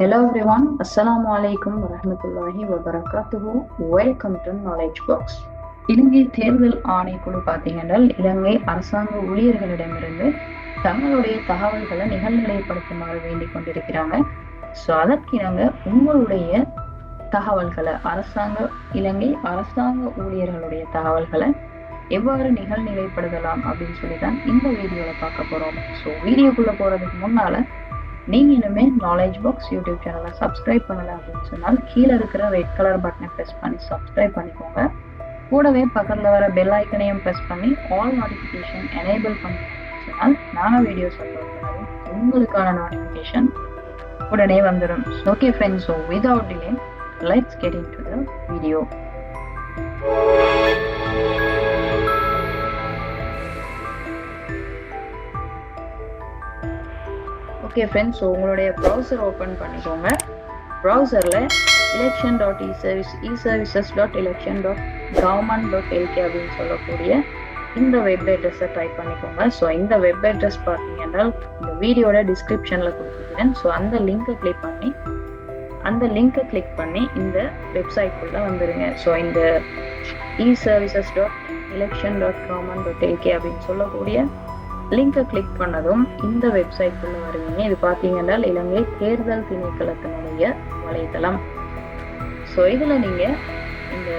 Hello everyone, Assalamu alaikum warahmatullahi wabarakatuhu. Welcome to Knowledge Box. இலங்கை தேர்தல் ஆணைக்குழு பார்த்தீங்கன்னா இலங்கை அரசாங்க ஊழியர்களிடமிருந்து தங்களுடைய தகவல்களை நிகழ்நிலைப்படுத்துமாறு வேண்டிக் கொண்டிருக்கிறாங்க ஸோ அதற்கிணங்க உங்களுடைய தகவல்களை அரசாங்க இலங்கை அரசாங்க ஊழியர்களுடைய தகவல்களை எவ்வாறு நிகழ்நிலைப்படுத்தலாம் அப்படின்னு சொல்லி தான் இந்த வீடியோவில் பார்க்க போகிறோம் ஸோ வீடியோக்குள்ளே போகிறதுக்கு முன்னால் நீங்கள் இனிமேல் நாலேஜ் பாக்ஸ் யூடியூப் சேனலை சப்ஸ்கிரைப் பண்ணலை அப்படின்னு சொன்னால் கீழே இருக்கிற ரெட் கலர் பட்டனை ப்ரெஸ் பண்ணி சப்ஸ்கிரைப் பண்ணிக்கோங்க. கூடவே பக்கத்தில் வர பெல் ஐக்கனையும் ப்ரெஸ் பண்ணி ஆல் நோட்டிஃபிகேஷன் எனேபிள் பண்ணி சொன்னால் நாங்கள் வீடியோஸ் அப்லோட் பண்ணதும் உங்களுக்கான நோட்டிஃபிகேஷன் உடனே வந்துடும் okay friends so without delay let's get into the video okay friends so உங்களுடைய ப்ரௌசர் ஓப்பன் பண்ணிக்கோங்க. ப்ரௌசரில் election dot e service e services dot election dot government dot LK அப்படின்னு சொல்லக்கூடிய இந்த வெப் அட்ரஸை டைப் பண்ணிக்கோங்க. ஸோ இந்த வெப் அட்ரஸ் பார்த்தீங்கன்னா இந்த வீடியோட டிஸ்கிரிப்ஷனில் கொடுத்துருக்கேன். ஸோ அந்த லிங்க்கை கிளிக் பண்ணி அந்த லிங்கை கிளிக் பண்ணி இந்த வெப்சைட்குள்ளே வந்துடுங்க ஸோ இந்த e services dot election dot government dot LK அப்படின்னு சொல்லக்கூடிய லிங்கை கிளிக் பண்ணதும் இந்த வெப்சைட்குள்ள வருவீங்க இது பார்த்தீங்கன்னா இலங்கை தேர்தல் திணைக்களத்தினுடைய வலைதளம் ஸோ இதில் நீங்கள் இந்த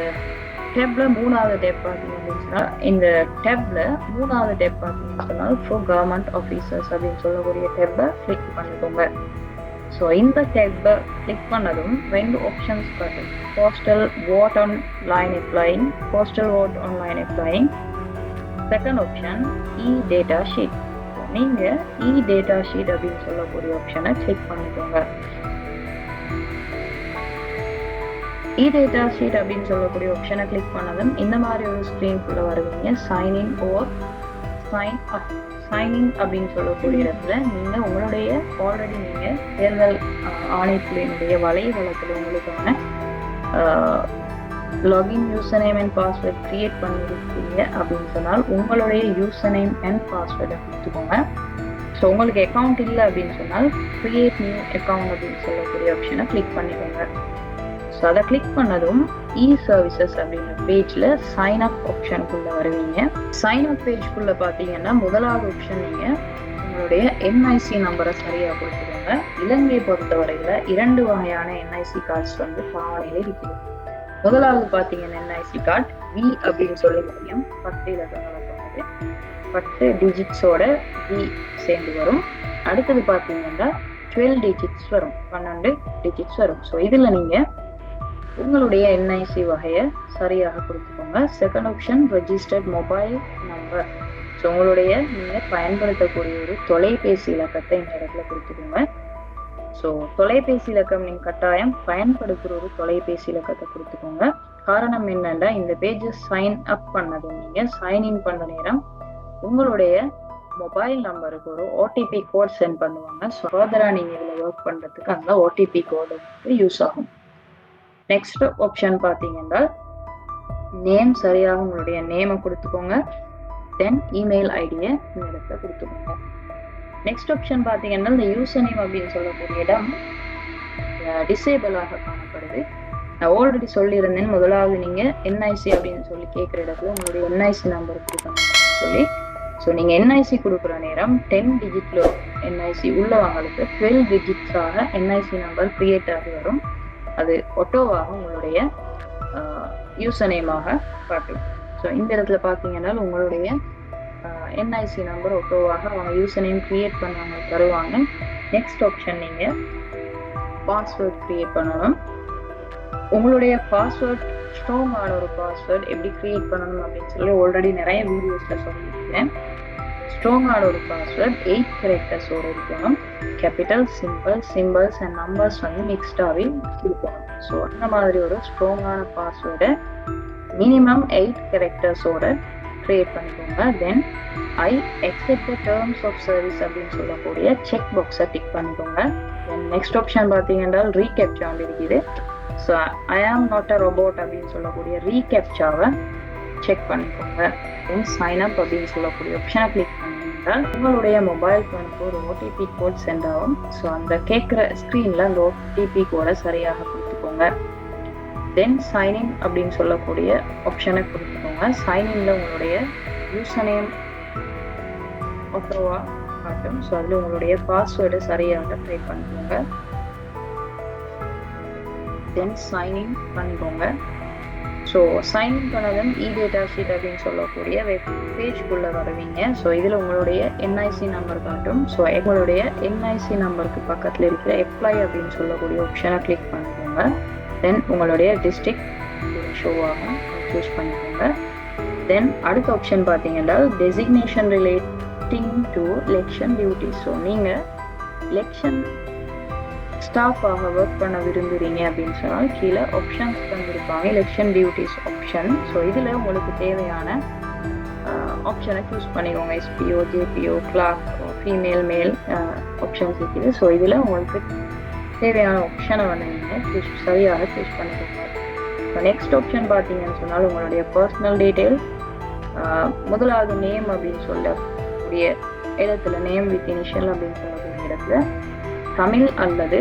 டேப்ல மூணாவது டேப் பார்த்தீங்க அப்படின்னு சொன்னால் இந்த டேப்ல மூணாவது டேப் பார்த்தீங்கன்னு சொன்னால் ஃபார் கவர்மெண்ட் ஆஃபீஸர்ஸ் அப்படின்னு சொல்லக்கூடிய டேப்பை கிளிக் பண்ணிக்கோங்க. ஸோ இந்த டேப்பை கிளிக் பண்ணதும் ரெண்டு ஆப்ஷன்ஸ் காட்டும் postal vote online applying postal vote online applying second option e data sheet நீங்கள் இ டேட்டா ஷீட் அப்படின்னு சொல்லக்கூடிய ஆப்ஷனை செக் பண்ணிக்கோங்க. இ டேட்டா ஷீட் அப்படின்னு சொல்லக்கூடிய ஆப்ஷனை கிளிக் பண்ணதும் இந்த மாதிரி ஒரு ஸ்க்ரீன்குள்ளே வருவீங்க சைனிங் ஓர் சைன் சைனிங் அப்படின்னு சொல்லக்கூடிய இடத்துல நீங்கள் உங்களுடைய ஆல்ரெடி நீங்கள் தேர்தல் ஆணைக்குழுவினுடைய வலைதளத்தில் உங்களுக்கான login user name and password create பண்ணியிருக்கீங்க அப்படின்னு சொன்னால் உங்களுடைய யூசர் நேம் அண்ட் பாஸ்வேர்டை கொடுத்துக்கோங்க. ஸோ உங்களுக்கு அக்கௌண்ட் இல்லை அப்படின்னு சொன்னால் கிரியேட் நியூ அக்கௌண்ட் அப்படின்னு சொல்லக்கூடிய ஆப்ஷனை கிளிக் பண்ணிக்கோங்க. ஸோ அதை கிளிக் பண்ணதும் இ சர்வீசஸ் அப்படின்ற பேஜில் சைன் அப் ஆப்ஷனுக்குள்ளே வருவீங்க. சைன் அப் பேஜ்குள்ளே பார்த்தீங்கன்னா முதலாவது ஆப்ஷன் நீங்கள் உங்களுடைய என்ஐசி நம்பரை சரியாக கொடுத்துக்கோங்க. இலங்கையை பொறுத்தவரையில் இரண்டு வகையான என்ஐசி கார்ட்ஸ் வந்து பாவனையில் இருக்குது முதலாவது பார்த்தீங்கன்னா என்ஐசி கார்டு வி அப்படின்னு சொல்லி முடியும் பத்து இலக்கங்களை போனது பத்து டிஜிட்ஸோட வி சேர்ந்து வரும். அடுத்தது பார்த்தீங்கன்னா டுவெல் டிஜிட்ஸ் வரும். பன்னெண்டு டிஜிட்ஸ் வரும். ஸோ இதில் நீங்கள் உங்களுடைய என்ஐசி வகையை சரியாக கொடுத்துக்கோங்க. Second option registered mobile number so உங்களுடைய நீங்கள் பயன்படுத்தக்கூடிய ஒரு தொலைபேசி இலக்கத்தை இந்த இடத்துல கொடுத்துக்கோங்க. ஸோ தொலைபேசி இலக்கம் நீங்கள் கட்டாயம் பயன்படுத்துகிற ஒரு தொலைபேசி இலக்கத்தை கொடுத்துக்கோங்க காரணம் என்னன்னா இந்த பேஜை சைன் அப் பண்ணது நீங்கள் சைன் இன் பண்ண நேரம் உங்களுடைய மொபைல் நம்பருக்கு ஒரு ஓடிபி கோட் சென்ட் பண்ணுவாங்க. சகோதரா நீங்கள் இதில் ஒர்க் பண்ணுறதுக்கு அந்த ஓடிபி கோடு யூஸ் ஆகும். நெக்ஸ்ட் ஆப்ஷன் பார்த்தீங்கன்னா நேம் சரியாக உங்களுடைய நேமை கொடுத்துக்கோங்க. தென் இமெயில் ஐடியை இந்த இடத்துல கொடுத்துக்கோங்க. நெக்ஸ்ட் ஆப்ஷன் பார்த்தீங்கன்னா இந்த யூசர் நேம் அப்படின்னு சொல்லக்கூடிய இடம் டிசேபிளாக காணப்படுது. நான் ஆல்ரெடி சொல்லியிருந்தேன் முதலாவது நீங்கள் என்ஐசி அப்படின்னு சொல்லி கேட்குற இடத்துல உங்களுடைய என்ஐசி நம்பர் கொடுக்கணும் சொல்லி. ஸோ நீங்கள் என்ஐசி கொடுக்குற நேரம் டென் டிஜிட்ல என்ஐசி உள்ளவங்களுக்கு டுவெல் டிஜிட்ஸாக என்ஐசி நம்பர் கிரியேட் ஆகி வரும். அது ஒட்டோவாக உங்களுடைய யூசர் நேமாக காட்டும். ஸோ இந்த இடத்துல பார்த்தீங்கன்னா உங்களுடைய என்ஐசி நம்பர் ஒட்டோவாக அவங்க யூசர் நேம் க்ரியேட் பண்ணவங்க தருவாங்க. நெக்ஸ்ட் ஆப்ஷன் நீங்கள் பாஸ்வேர்ட் க்ரியேட் பண்ணணும். உங்களுடைய பாஸ்வேர்ட் ஸ்ட்ராங்கான ஒரு பாஸ்வேர்ட் எப்படி க்ரியேட் பண்ணணும் அப்படின்னு சொல்லி ஆல்ரெடி நிறைய வீடியோஸில் சொல்லியிருக்கேன். ஸ்ட்ராங்கான ஒரு பாஸ்வேர்ட் எயிட் கேரக்டர்ஸோடு இருக்கணும். Capital symbol symbols and numbers வந்து மிக்ஸ்டாகவே இருக்கணும். ஸோ அந்த மாதிரி ஒரு ஸ்ட்ராங்கான பாஸ்வேர்டை மினிமம் எயிட் கேரக்டர்ஸோட க்ரியேட் பண்ணிக்கோங்க. Then I except the terms of service அப்படின்னு சொல்லக்கூடிய செக் பாக்ஸை டிக் பண்ணிக்கோங்க. தென் நெக்ஸ்ட் ஆப்ஷன் பார்த்தீங்கன்னா ரீகேப்சா வந்து இருக்குது. So I am not a robot அப்படின்னு சொல்லக்கூடிய ரீகேப்சாவை செக் பண்ணிக்கோங்க. தென் சைன் அப் அப்படின்னு சொல்லக்கூடிய ஆப்ஷனை கிளிக் பண்ணுங்க உங்களுடைய மொபைல் ஃபோனுக்கு ஒரு ஓடிபி கோட் சென்ட் ஆகும். ஸோ அந்த கேட்குற ஸ்க்ரீனில் அந்த ஓடிபி கோடை சரியாக கொடுத்துக்கோங்க. தென் சைன்இன் அப்படின்னு சொல்லக்கூடிய ஆப்ஷனை கொடுத்துக்கோங்க சைன்இன்ல உங்களுடைய யூசர் நேம் ஓட்டோவா காட்டும். ஸோ அதில் உங்களுடைய பாஸ்வேர்டு சரியாக டைப் பண்ணிக்கோங்க. தென் சைன்இன் பண்ணிக்கோங்க. ஸோ சைன்இன் பண்ணதும் இ டேட்டா ஷீட் அப்படின்னு சொல்லக்கூடிய வெப் பேஜ்குள்ளே வருவீங்க. ஸோ இதில் உங்களுடைய என்ஐசி நம்பர் காட்டும். ஸோ எங்களுடைய என்ஐசி நம்பருக்கு பக்கத்தில் இருக்கிற எப்ளை அப்படின்னு சொல்லக்கூடிய ஆப்ஷனை கிளிக் பண்ணிக்கோங்க. தென் உங்களுடைய டிஸ்ட்ரிக்ட் ஷோ ஆகும். சூஸ் பண்ணிக்கோங்க தென் அடுத்த ஆப்ஷன் பார்த்தீங்கன்னா designation relating to election duty so நீங்கள் எலெக்ஷன் ஸ்டாஃபாக ஒர்க் பண்ண விரும்புகிறீங்க அப்படின்னு சொன்னால் கீழே ஆப்ஷன்ஸ் தந்திருப்பாங்க. எலெக்ஷன் டியூட்டிஸ் ஆப்ஷன் ஸோ இதில் உங்களுக்கு தேவையான ஆப்ஷனை சூஸ் பண்ணிக்கோங்க. SPO JPO clerk female male options இருக்குது. ஸோ இதில் உங்களுக்கு தேவையான ஆப்ஷனை வந்து நீங்கள் சூஸ் சரியாக சூஸ் பண்ணிக்கோங்க. நெக்ஸ்ட் ஆப்ஷன் பார்த்தீங்கன்னு சொன்னால் உங்களுடைய பர்சனல் டீட்டெயில் முதலாவது நேம் அப்படின்னு சொல்லக்கூடிய இடத்துல நேம் வித் இனிஷியல் அப்படின்னு சொல்லக்கூடிய இடத்துல தமிழ் அல்லது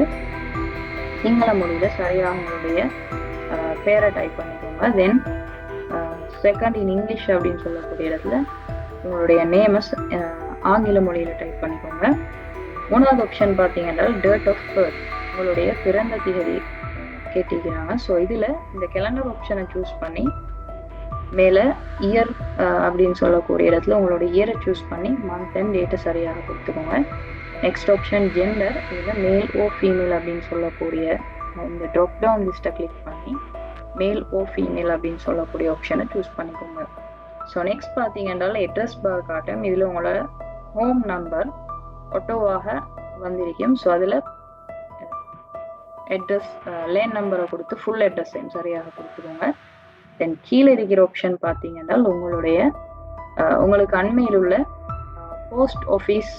சிங்கள மொழியில் சரியாக உங்களுடைய பேரை டைப் பண்ணிக்கோங்க. தென் செகண்ட் இன் இங்கிலீஷ் அப்படின்னு சொல்லக்கூடிய இடத்துல உங்களுடைய நேமை ஆங்கில மொழியில் டைப் பண்ணிக்கோங்க. மூணாவது ஆப்ஷன் பார்த்தீங்கன்னா டேட் ஆஃப் பர்த் உங்களுடைய பிறந்த திகதி கேட்டிருக்கிறாங்க. ஸோ இதில் இந்த கேலண்டர் ஆப்ஷனை சூஸ் பண்ணி மேலே இயர் அப்படின்னு சொல்லக்கூடிய இடத்துல உங்களோட இயரை சூஸ் பண்ணி மந்த் அண்ட் டேட்டை சரியாக கொடுத்துக்கோங்க. நெக்ஸ்ட் ஆப்ஷன் ஜெண்டர் இதில் மேல் ஓ ஃபீமேல் அப்படின்னு சொல்லக்கூடிய இந்த ட்ராப் டவுன் லிஸ்ட்டை கிளிக் பண்ணி மேல் ஓ ஃபீமேல் அப்படின்னு சொல்லக்கூடிய ஆப்ஷனை சூஸ் பண்ணிக்கோங்க. ஸோ நெக்ஸ்ட் பார்த்தீங்கன்னா அட்ரஸ் பார் காட்டும். இதில் உங்களோட ஹோம் நம்பர் ஒட்டோவாக வந்திருக்கும். ஸோ அதில் அட்ரஸ் லேன் நம்பரை கொடுத்து ஃபுல் அட்ரஸையும் சரியாக கொடுத்துக்கோங்க. தென் கீழே இருக்கிற ஆப்ஷன் பார்த்தீங்கன்னா உங்களுடைய உங்களுக்கு அண்மையில் உள்ள போஸ்ட் ஆஃபீஸ்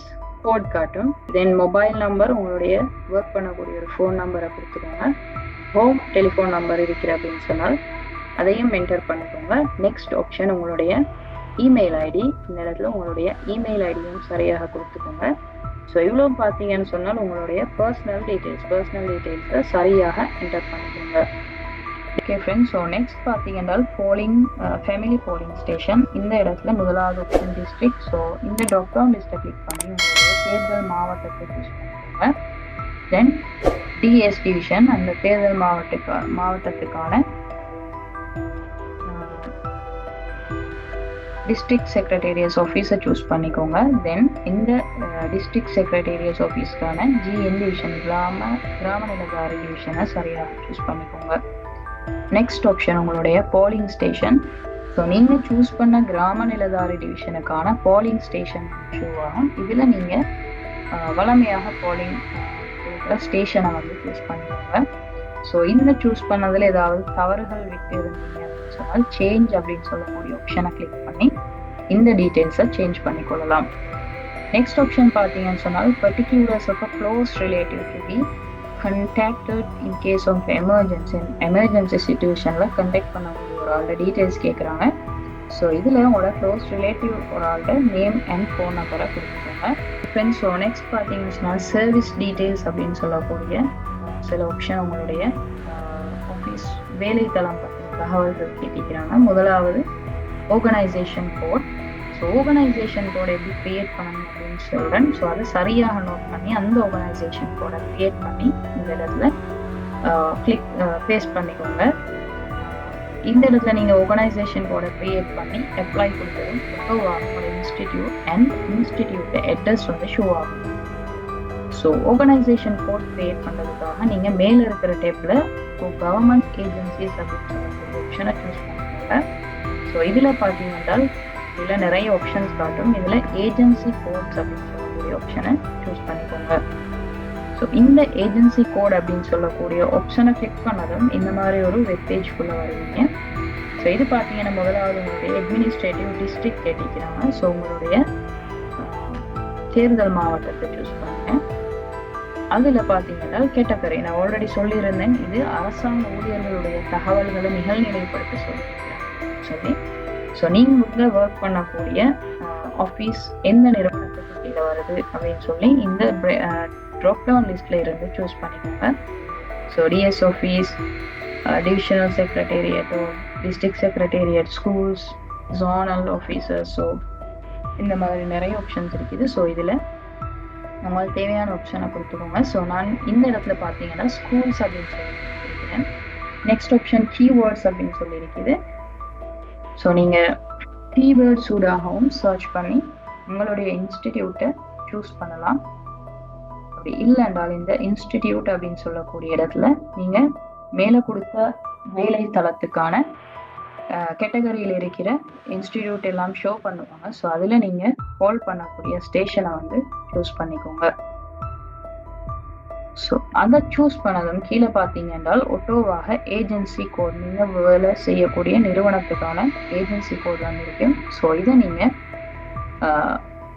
கோட் காட்டும். தென் மொபைல் நம்பர் உங்களுடைய ஒர்க் பண்ணக்கூடிய ஒரு ஃபோன் நம்பரை கொடுத்துக்கோங்க. ஹோம் டெலிஃபோன் நம்பர் இருக்கிற அப்படின்னு சொன்னால் அதையும் மென்டர் பண்ணிக்கோங்க. நெக்ஸ்ட் ஆப்ஷன் உங்களுடைய இமெயில் ஐடி இந்த இடத்துல உங்களுடைய இமெயில் ஐடியும் சரியாக கொடுத்துக்கோங்க. ஸோ இவ்வளோ பார்த்தீங்கன்னு சொன்னால் உங்களுடைய பர்சனல் டீட்டெயில்ஸ் பர்சனல் டீட்டெயில்ஸை சரியாக என்டர் பண்ணிக்கோங்க. ஓகே ஃப்ரெண்ட்ஸ் ஸோ நெக்ஸ்ட் பார்த்தீங்கன்னா போலிங் ஃபேமிலி போலிங் ஸ்டேஷன் இந்த இடத்துல முதலாவது ஆப்ஷன் டிஸ்ட்ரிக்ட் ஸோ இந்த டாக்டர் லிஸ்ட்டை கிளிக் பண்ணி உங்களுடைய தேர்தல் மாவட்டத்தை சூஸ் பண்ணிக்கோங்க. தென் டிஎஸ் டிவிஷன் அந்த தேர்தல் மாவட்டத்துக்கு மாவட்டத்துக்கான டிஸ்ட்ரிக்ட் செக்ரட்டேரியஸ் ஆஃபீஸை சூஸ் பண்ணிக்கோங்க. தென் இந்த டிஸ்ட்ரிக்ட் செக்ரட்டேரியஸ் ஆஃபீஸ்க்கான ஜிஎன் டிவிஷன் கிராம கிராம நிலகாரி டிவிஷனை சரியாக சூஸ் பண்ணிக்கோங்க. நெக்ஸ்ட் ஆப்ஷன் உங்களுடைய போலிங் ஸ்டேஷன் ஸோ நீங்கள் சூஸ் பண்ண கிராம நிலதாரி டிவிஷனுக்கான போலிங் ஸ்டேஷன் ஷூ ஆகும் இதில் நீங்கள் வளமையாக போலிங் ஸ்டேஷனை வந்து சூஸ் பண்ணிக்கோங்க. ஸோ இந்த சூஸ் பண்ணதில் ஏதாவது தவறுகள் விட்டு இருந்தீங்க சொன்னால் சேஞ்ச் அப்படின்னு சொல்லக்கூடிய ஆப்ஷனை கிளிக் பண்ணி இந்த டீட்டெயில்ஸை சேஞ்ச் பண்ணிக்கொள்ளலாம். நெக்ஸ்ட் ஆப்ஷன் பார்த்தீங்கன்னு சொன்னால் particulars of a close relative to be contacted in case of emergency emergency சுச்சுவேஷனில் கண்டக்ட் பண்ணக்கூடிய ஒரு ஆளோட டீட்டெயில்ஸ் கேட்குறாங்க ஸோ இதில் உங்களோட க்ளோஸ் ரிலேட்டிவ் ஒரு ஆளோட நேம் அண்ட் ஃபோன் நம்பரை கொடுத்துருக்காங்க ஃப்ரெண்ட்ஸ் ஸோ நெக்ஸ்ட் பார்த்தீங்கன்னு சொன்னால் சர்வீஸ் டீட்டெயில்ஸ் அப்படின்னு சொல்லக்கூடிய சில ஆப்ஷன் உங்களுடைய ஆஃபீஸ் வேலைத்தளம் தகவல்கள் கேட்டிருக்கிறாங்க. முதலாவது ஆர்கனைசேஷன் கோட் ஸோ ஆர்கனைசேஷன் கோடை எப்படி க்ரியேட் பண்ணணும் அப்படின்னு சொல்கிறேன் ஸோ அதை சரியாக நோட் பண்ணி அந்த ஆர்கனைசேஷன் கோடை க்ரியேட் பண்ணி இந்த இடத்துல கிளிக் பேஸ்ட் பண்ணிக்கோங்க. இந்த இடத்துல நீங்கள் ஆர்கனைசேஷன் கோடை க்ரியேட் பண்ணி அப்ளை கொடுத்ததும் ஃபோட்டோவாக உங்களோட இன்ஸ்டிடியூட் அண்ட் இன்ஸ்டிடியூட் அட்ரஸ் வந்து ஷோ ஆகும். ஸோ ஆர்கனைசேஷன் கோட் க்ரியேட் பண்ணுறதுக்காக நீங்கள் மேலே இருக்கிற டேப்பில் கவர்மெண்ட் ஏஜென்சிஸ் அப்படின்னு ஆப்ஷனை சூஸ் பண்ணிக்கோங்க ஸோ இதில் பார்த்தீங்கன்னா இதில் நிறைய ஆப்ஷன்ஸ் காட்டும். இதில் ஏஜென்சி கோட்ஸ் அப்படின்னு சொல்லக்கூடிய ஆப்ஷனை சூஸ் பண்ணிக்கோங்க. ஸோ இந்த ஏஜென்சி கோட் அப்படின்னு சொல்லக்கூடிய ஆப்ஷனை கிளிக் பண்ணதும் இந்த மாதிரி ஒரு வெப் ஃபுல்லாக வருவீங்க. ஸோ இது பார்த்தீங்கன்னா முதலாவது உங்களுடைய அட்மினிஸ்ட்ரேட்டிவ் டிஸ்ட்ரிக்ட் கேட்டிருக்கிறாங்க. ஸோ உங்களுடைய தேர்தல் மாவட்டத்தை சூஸ் பண்ணுங்கள் அதில் பார்த்தீங்கன்னா கேட்டக்கரை நான் ஆல்ரெடி சொல்லியிருந்தேன் இது அரசாங்க ஊழியர்களுடைய தகவல்களை நிகழ்நிலைப்படுத்த சொல்லியிருக்கிறேன் சரி? ஸோ நீங்கள் ஒர்க் பண்ணக்கூடிய ஆஃபீஸ் எந்த நிறுவனத்துக்கு கீழே வருது அப்படின்னு சொல்லி இந்த ட்ராப் டவுன் லிஸ்ட்ல இருந்து சூஸ் பண்ணிக்கோங்க. ஸோ டிஎஸ் ஆஃபீஸ் டிவிஷனல் செக்ரட்டேரியட்டோ டிஸ்ட்ரிக்ட் செக்ரட்டேரியட் ஸ்கூல்ஸ் ஜோனல் ஆஃபீஸர்ஸோ இந்த மாதிரி நிறைய ஆப்ஷன்ஸ் இருக்குது. ஸோ இதில் உங்களுக்கு தேவையான ஆப்ஷனை கொடுத்துக்கோங்க. ஸோ நான் இந்த இடத்துல பார்த்தீங்கன்னா ஸ்கூல்ஸ் அப்படின்னு சொல்லி இருக்கிறேன் நெக்ஸ்ட் ஆப்ஷன் கீவேர்ட்ஸ் அப்படின்னு சொல்லி இருக்குது. ஸோ நீங்கள் கீவேர்ட் சூடாகவும் சர்ச் பண்ணி உங்களுடைய இன்ஸ்டிடியூட்டை சூஸ் பண்ணலாம். அப்படி இல்லை என்றால் இந்த இன்ஸ்டிடியூட் அப்படின்னு சொல்லக்கூடிய இடத்துல நீங்கள் மேலே கொடுத்த வேலை தளத்துக்கான கேட்டகரியில் இருக்கிற இன்ஸ்டிடியூட் எல்லாம் ஷோ பண்ணுவாங்க. ஸோ அதில் நீங்கள் கால் பண்ணக்கூடிய ஸ்டேஷனை வந்து சூஸ் பண்ணிக்கோங்க. ஸோ அதை சூஸ் பண்ணதும் கீழே பார்த்தீங்க என்றால் ஒட்டோவாக ஏஜென்சி கோட் நீங்கள் வேலை செய்யக்கூடிய நிறுவனத்துக்கான ஏஜென்சி கோட் வந்து இருக்கும். ஸோ இதை நீங்கள்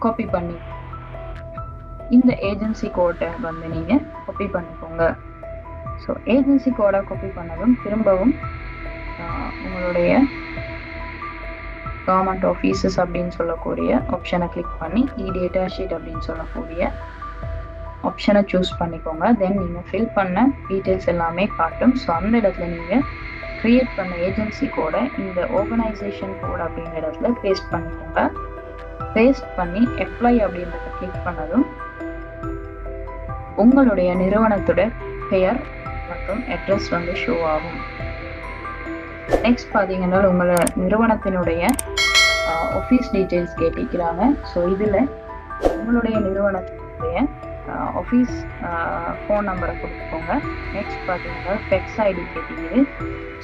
காப்பி பண்ணி இந்த ஏஜென்சி கோட்டை வந்து நீங்கள் காப்பி பண்ணிக்கோங்க. ஸோ ஏஜென்சி கோடை காப்பி பண்ணதும் திரும்பவும் உங்களுடைய கவர்மெண்ட் ஆஃபீஸஸ் அப்படின்னு சொல்லக்கூடிய ஆப்ஷனை கிளிக் பண்ணி இ டேட்டா ஷீட் அப்படின்னு சொல்லக்கூடிய ஆப்ஷனை சூஸ் பண்ணிக்கோங்க. தென் நீங்கள் ஃபில் பண்ண டீட்டெயில்ஸ் எல்லாமே காட்டும். ஸோ அந்த இடத்துல நீங்கள் க்ரியேட் பண்ண ஏஜென்சி கோடை இந்த ஆர்கனைசேஷன் கோட் அப்படிங்கிற இடத்துல பேஸ்ட் பண்ணிக்கோங்க. பேஸ்ட் பண்ணி அப்ளை அப்படின்றத கிளிக் பண்ணதும் உங்களுடைய நிறுவனத்தோட பெயர் மற்றும் அட்ரஸ் வந்து ஷோ ஆகும். நெக்ஸ்ட் பார்த்தீங்கன்னா உங்களை நிறுவனத்தினுடைய ஆஃபீஸ் டீட்டெயில்ஸ் கேட்டிருக்கிறாங்க. ஸோ இதில் உங்களுடைய நிறுவனத்தினுடைய ஆஃபீஸ் ஃபோன் நம்பரை கொடுத்துக்கோங்க. நெக்ஸ்ட் பார்த்தீங்கன்னா ஃபெக்ஸ் ஐடி கேட்டிக்குது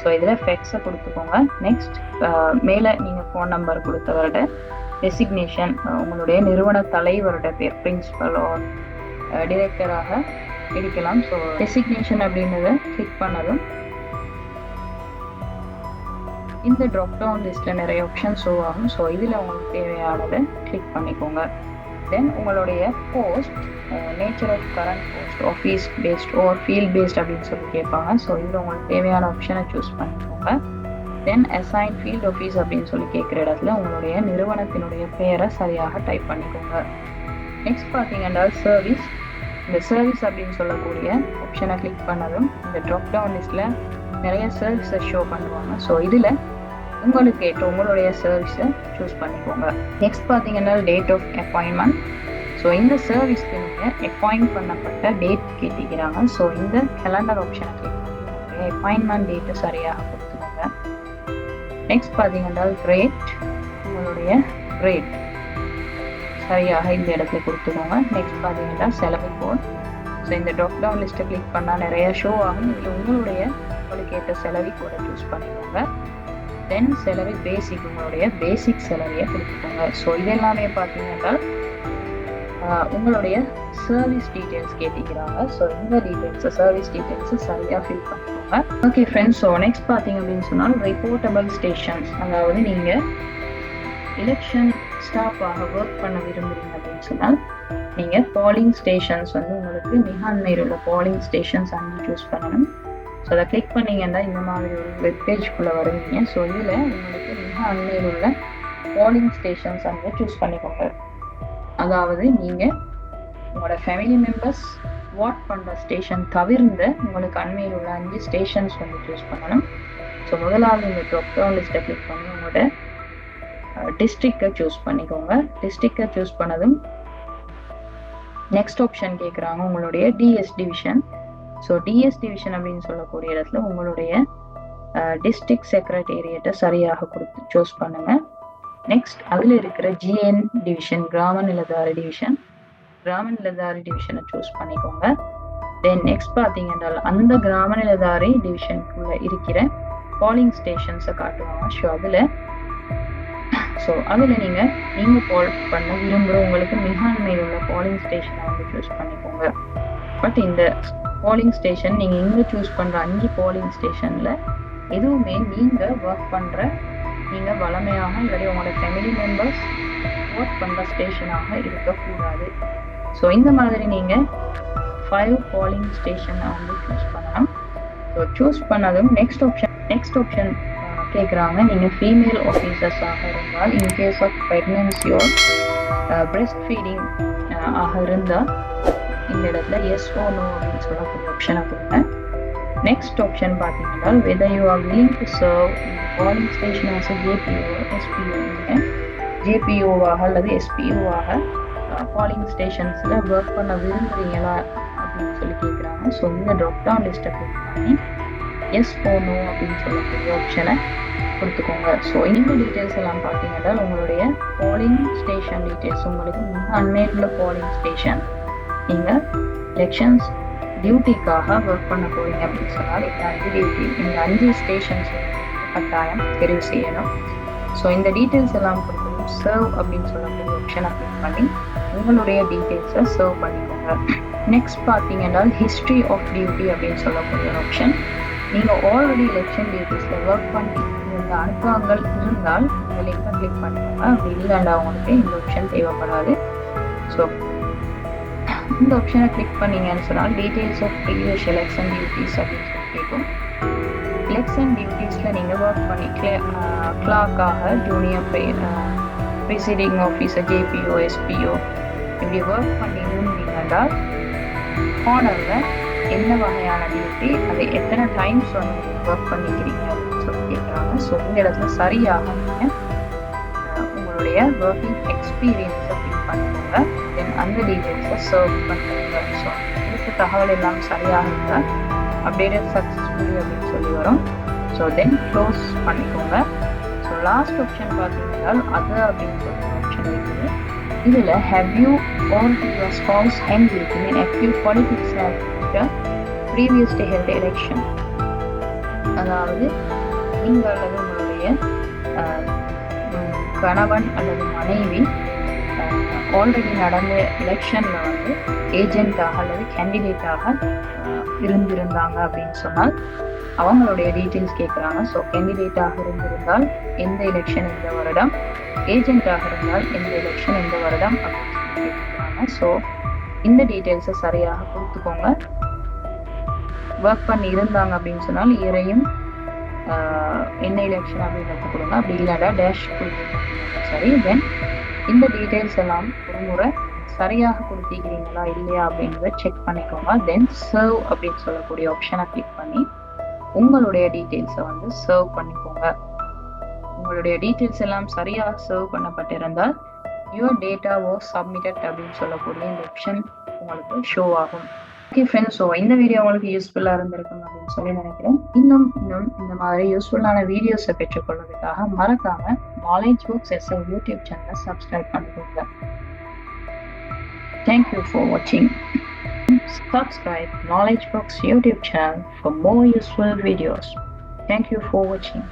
ஸோ இதில் ஃபெக்ஸை கொடுத்துக்கோங்க. நெக்ஸ்ட் மேலே நீங்கள் ஃபோன் நம்பர் கொடுத்தவரோட டெசிக்னேஷன் உங்களுடைய நிறுவன தலைவரோட பேர் பிரின்சிபல் ஆர் டிரெக்டராக இருக்கலாம் ஸோ டெசிக்னேஷன் அப்படின்றத கிளிக் பண்ணதும் இந்த ட்ராப் டவுன் லிஸ்ட்டில் நிறைய ஆப்ஷன் ஷோ ஆகும். ஸோ இதில் உங்களுக்கு தேவையானதை கிளிக் பண்ணிக்கோங்க. தென் உங்களுடைய post nature of current post office based or field based அப்படின்னு சொல்லி கேட்பாங்க. ஸோ இதில் உங்களுக்கு தேவையான ஆப்ஷனை சூஸ் பண்ணிக்கோங்க. தென் அசைன் ஃபீல்ட் ஆஃபீஸ் அப்படின்னு சொல்லி கேட்குற இடத்துல உங்களுடைய நிறுவனத்தினுடைய பெயரை சரியாக டைப் பண்ணிக்கோங்க. நெக்ஸ்ட் பார்த்தீங்கன்னா சர்வீஸ் இந்த சர்வீஸ் அப்படின்னு சொல்லக்கூடிய ஆப்ஷனை கிளிக் பண்ணதும் இந்த ட்ராப் டவுன் லிஸ்ட்டில் நிறைய சர்வீஸை ஷோ பண்ணுவாங்க. ஸோ இதில் உங்களுக்கு ஏற்ற உங்களுடைய சர்வீஸை சூஸ் பண்ணிக்கோங்க. நெக்ஸ்ட் பார்த்தீங்கன்னா டேட் ஆஃப் அப்பாயின்மெண்ட் ஸோ இந்த சர்வீஸ்க்கு நீங்கள் அப்பாயிண்ட் பண்ணப்பட்ட டேட் கேட்டிக்கிறாங்க ஸோ இந்த கேலண்டர் ஆப்ஷனை கிளிக் பண்ணி அப்பாயின்மெண்ட் டேட்டை சரியாக கொடுத்துக்கோங்க. நெக்ஸ்ட் பார்த்தீங்கன்னா ரேட் உங்களுடைய ரேட் சரியாக இந்த இடத்துல கொடுத்துக்கோங்க. நெக்ஸ்ட் பார்த்தீங்கன்னா செலவு கோட் ஸோ இந்த டாக்டவுன் டவுன் லிஸ்ட்டை கிளிக் பண்ணால் நிறைய ஷோ ஆகும். இதில் உங்களுடைய உங்களுக்கு ஏற்ற செலவி கூட சூஸ் பண்ணிக்கோங்க. தென் செலவை பேசிக் உங்களுடைய பேசிக் செலவியை கொடுத்துக்கோங்க. ஸோ இது எல்லாமே பார்த்தீங்கன்னா உங்களுடைய சர்வீஸ் டீட்டெயில்ஸ் கேட்டிக்கிறாங்க ஸோ இந்த டீட்டெயில்ஸை சர்வீஸ் டீட்டெயில்ஸை சரியாக ஃபில் பண்ணிக்கோங்க. ஓகே ஃப்ரெண்ட்ஸ் ஸோ நெக்ஸ்ட் பார்த்தீங்க அப்படின்னு சொன்னால் ரிப்போர்ட்டபிள் ஸ்டேஷன்ஸ் அதாவது நீங்கள் எலெக்ஷன் ஸ்டாஃபாக ஒர்க் பண்ண விரும்புகிறீங்க அப்படின்னு சொன்னால் நீங்கள் பாலிங் ஸ்டேஷன்ஸ் வந்து உங்களுக்கு மிக அண்மையில் உள்ள பாலிங் ஸ்டேஷன்ஸ் அங்கே சூஸ் பண்ணணும். ஸோ அதை கிளிக் பண்ணிங்கன்னா இந்த மாதிரி ஒரு வெப்பேஜ்குள்ளே வருவீங்க. ஸோ இதில் உங்களுக்கு மிக அண்மையில் உள்ள போலிங் ஸ்டேஷன்ஸ் அங்கே சூஸ் பண்ணிக்கோங்க அதாவது நீங்கள் உங்களோட ஃபேமிலி மெம்பர்ஸ் வாட் பண்ணுற ஸ்டேஷன் தவிர்ந்த உங்களுக்கு அண்மையில் உள்ள அஞ்சு ஸ்டேஷன்ஸ் வந்து சூஸ் பண்ணணும். ஸோ முதலாவது இந்த ட்ராப் டவுன் லிஸ்ட்டை கிளிக் பண்ணி உங்களோட டிஸ்ட்ரிக்டை சூஸ் பண்ணிக்கோங்க. டிஸ்ட்ரிக்டை சூஸ் பண்ணதும் நெக்ஸ்ட் ஆப்ஷன் கேட்குறாங்க உங்களுடைய DS division so DS division அப்படின்னு சொல்லக்கூடிய இடத்துல உங்களுடைய டிஸ்ட்ரிக்ட் செக்ரட்டேரியட்டை சரியாக கொடுத்து சூஸ் பண்ணுங்க. நெக்ஸ்ட் அதில் இருக்கிற ஜிஎன் டிவிஷன் கிராம நிலதாரி டிவிஷன் கிராம நிலதாரி டிவிஷனை சூஸ் பண்ணிக்கோங்க. தென் நெக்ஸ்ட் பார்த்தீங்கன்னா அந்த கிராம நிலதாரி டிவிஷனுக்குள்ள இருக்கிற பாலிங் ஸ்டேஷன்ஸை காட்டுவாங்க. ஸோ அதில் ஸோ அதில் நீங்கள் நீங்கள் கால் பண்ண விரும்புகிற உங்களுக்கு மிக அண்மையில் உள்ள பாலிங் ஸ்டேஷனை வந்து சூஸ் பண்ணிக்கோங்க. பட் இந்த போலிங் ஸ்டேஷன் நீங்கள் இங்கே சூஸ் பண்ணுற அஞ்சு போலிங் ஸ்டேஷனில் எதுவுமே நீங்கள் ஒர்க் பண்ணுற நீங்கள் வளமையாக இல்லாட்டி உங்களோட ஃபேமிலி மெம்பர்ஸ் ஒர்க் பண்ணுற ஸ்டேஷனாக இருக்கக்கூடாது. ஸோ இந்த மாதிரி நீங்கள் ஃபைவ் பாலிங் ஸ்டேஷனை வந்து சூஸ் பண்ணலாம். ஸோ சூஸ் பண்ணதும் நெக்ஸ்ட் ஆப்ஷன் நெக்ஸ்ட் ஆப்ஷன் கேட்குறாங்க நீங்கள் ஃபீமேல் ஆஃபீஸர்ஸாக இருந்தால் இன் கேஸ் ஆஃப் ப்ரெக்னென்சியோ பிரெஸ்ட் ஃபீடிங் ஆக இருந்தால் இந்த இடத்துல எஸ் ஓ நோ அப்படின்னு சொல்லக்கூடிய ஆப்ஷனை கொடுங்க நெக்ஸ்ட் ஆப்ஷன் பார்த்தீங்கன்னா whether you are willing to serve polling station as JPO SPO ஜேபிஓவாக அல்லது எஸ்பிஓவாக பாலிங் ஸ்டேஷன்ஸில் ஒர்க் பண்ண விரும்புகிறீங்களா அப்படின்னு சொல்லி கேட்குறாங்க ஸோ இந்த ட்ராப் டவுன் லிஸ்ட்டை கிளிக் பண்ணி எஸ் போனோ அப்படின்னு சொல்லக்கூடிய ஆப்ஷனை கொடுத்துக்கோங்க. ஸோ இன்னும் டீட்டெயில்ஸ் எல்லாம் பார்த்தீங்கன்னா உங்களுடைய போலிங் ஸ்டேஷன் டீட்டெயில்ஸ் உங்களுக்கு மிக அண்மையில் உள்ள போலிங் ஸ்டேஷன் நீங்கள் எலெக்ஷன்ஸ் டியூட்டிக்காக ஒர்க் பண்ண போறீங்க அப்படின்னு சொன்னால் இந்த அஞ்சு டியூட்டி இந்த அஞ்சு ஸ்டேஷன்ஸ் கட்டாயம் தெரிவு செய்யணும். ஸோ இந்த டீட்டெயில்ஸ் எல்லாம் கொடுக்கணும். சர்வ் அப்படின்னு சொல்லக்கூடிய ஆப்ஷனை கிளிக் பண்ணி உங்களுடைய டீட்டெயில்ஸை சர்வ் பண்ணிக்கோங்க. நெக்ஸ்ட் பார்த்தீங்கன்னா ஹிஸ்ட்ரி ஆஃப் டியூட்டி அப்படின்னு சொல்லக்கூடிய ஒரு ஆப்ஷன் நீங்கள் ஆல்ரெடி எலெக்ஷன் டியூட்டிஸில் ஒர்க் பண்ணி இந்த அனுபவங்கள் இருந்தால் இந்த லிங்கை கிளிக் பண்ணுங்க அப்படி இல்லைண்டா உங்களுக்கு இந்த ஆப்ஷன் தேவைப்படாது. ஸோ இந்த ஆப்ஷனை கிளிக் பண்ணீங்கன்னு சொன்னால் details of previous election duties அப்படின்னு சொல்லி கேட்கும். எலெக்ஷன் டியூட்டிஸில் நீங்கள் ஒர்க் பண்ணி கிளே கிளாக்காக junior presiding officer JPO SPO இப்படி ஒர்க் பண்ணி இருந்தீங்கன்னா ஹானரில் என்ன வகையான டியூட்டி அதை எத்தனை டைம்ஸ் வந்து ஒர்க் பண்ணிக்கிறீங்க அப்படின்னு சொல்லி கேட்குறாங்க. ஸோ இந்த இடத்துல சரியாக நீங்கள் உங்களுடைய ஒர்க்கிங் எக்ஸ்பீரியன்ஸை ஃபில் பண்ணுங்கள் அந்த டீட்டெயில்ஸை சர்வ் பண்ணுறீங்க ஸோ இதுக்கு தகவல் எல்லாம் சரியாக இருந்தால் அப்டேட்டட் சக்ஸஸ்ஃபுல்லி அப்படின்னு சொல்லி வரும். ஸோ தென் க்ளோஸ் பண்ணிக்கோங்க. ஸோ லாஸ்ட் ஆப்ஷன் பார்த்தீங்கன்னா அது அப்படின்னு சொல்லி ஆப்ஷன் இருக்குது. இதில் have you own your spouse handle mean active politics after day health election அதாவது நீங்கள் அல்லது உங்களுடைய கணவன் அல்லது மனைவி ஆல்ரெடி நடந்த எலெக்ஷனில் வந்து ஏஜென்ட்டாக அல்லது கேண்டிடேட்டாக இருந்திருந்தாங்க அப்படின்னு சொன்னால் அவங்களுடைய டீட்டெயில்ஸ் கேட்குறாங்க ஸோ கேண்டிடேட்டாக இருந்திருந்தால் எந்த எலெக்ஷன் இந்த வருடம் ஏஜென்ட்டாக இருந்தால் எந்த எலெக்ஷன் இந்த வருடம் அப்படின்னு சொல்லி கேட்குறாங்க ஸோ இந்த டீட்டெயில்ஸை சரியாக கொடுத்துக்கோங்க ஒர்க் பண்ணி இருந்தாங்க அப்படின்னு சொன்னால் இறையும் என்ன எலெக்ஷன் அப்படின்னு கொடுங்க. அப்படி இல்லாட்டா டேஷ் கொடுங்க சரி தென் இந்த டீட்டெயில்ஸ் எல்லாம் ஒரு முறை சரியாக கொடுத்திருக்கிறீங்களா இல்லையா அப்படின்றத செக் பண்ணிக்கோங்க. தென் சர்வ் அப்படின்னு சொல்லக்கூடிய ஆப்ஷனை கிளிக் பண்ணி உங்களுடைய டீட்டெயில்ஸை வந்து சர்வ் பண்ணிக்கோங்க. உங்களுடைய டீட்டெயில்ஸ் எல்லாம் சரியாக சர்வ் பண்ணப்பட்டிருந்தால் யுவர் டேட்டா வாஸ் சப்மிட்டட் அப்படின்னு சொல்லக்கூடிய இந்த ஆப்ஷன் உங்களுக்கு ஷோ ஆகும். ஓகே ஃப்ரெண்ட்ஸ் ஸோ இந்த வீடியோ உங்களுக்கு யூஸ்ஃபுல்லாக இருந்திருக்கும் அப்படின்னு சொல்லி நினைக்கிறேன். இன்னும் இன்னும் இந்த மாதிரி யூஸ்ஃபுல்லான வீடியோஸை பெற்றுக்கொள்வதற்காக மறக்காமல் நாலேஜ் புக்ஸ் எஸ் யூடியூப் சேனலை சப்ஸ்கிரைப் பண்ணிக்கோங்க தேங்க்யூ ஃபார் வாட்சிங் Subscribe Knowledge Books YouTube channel for more useful videos. Thank you for watching.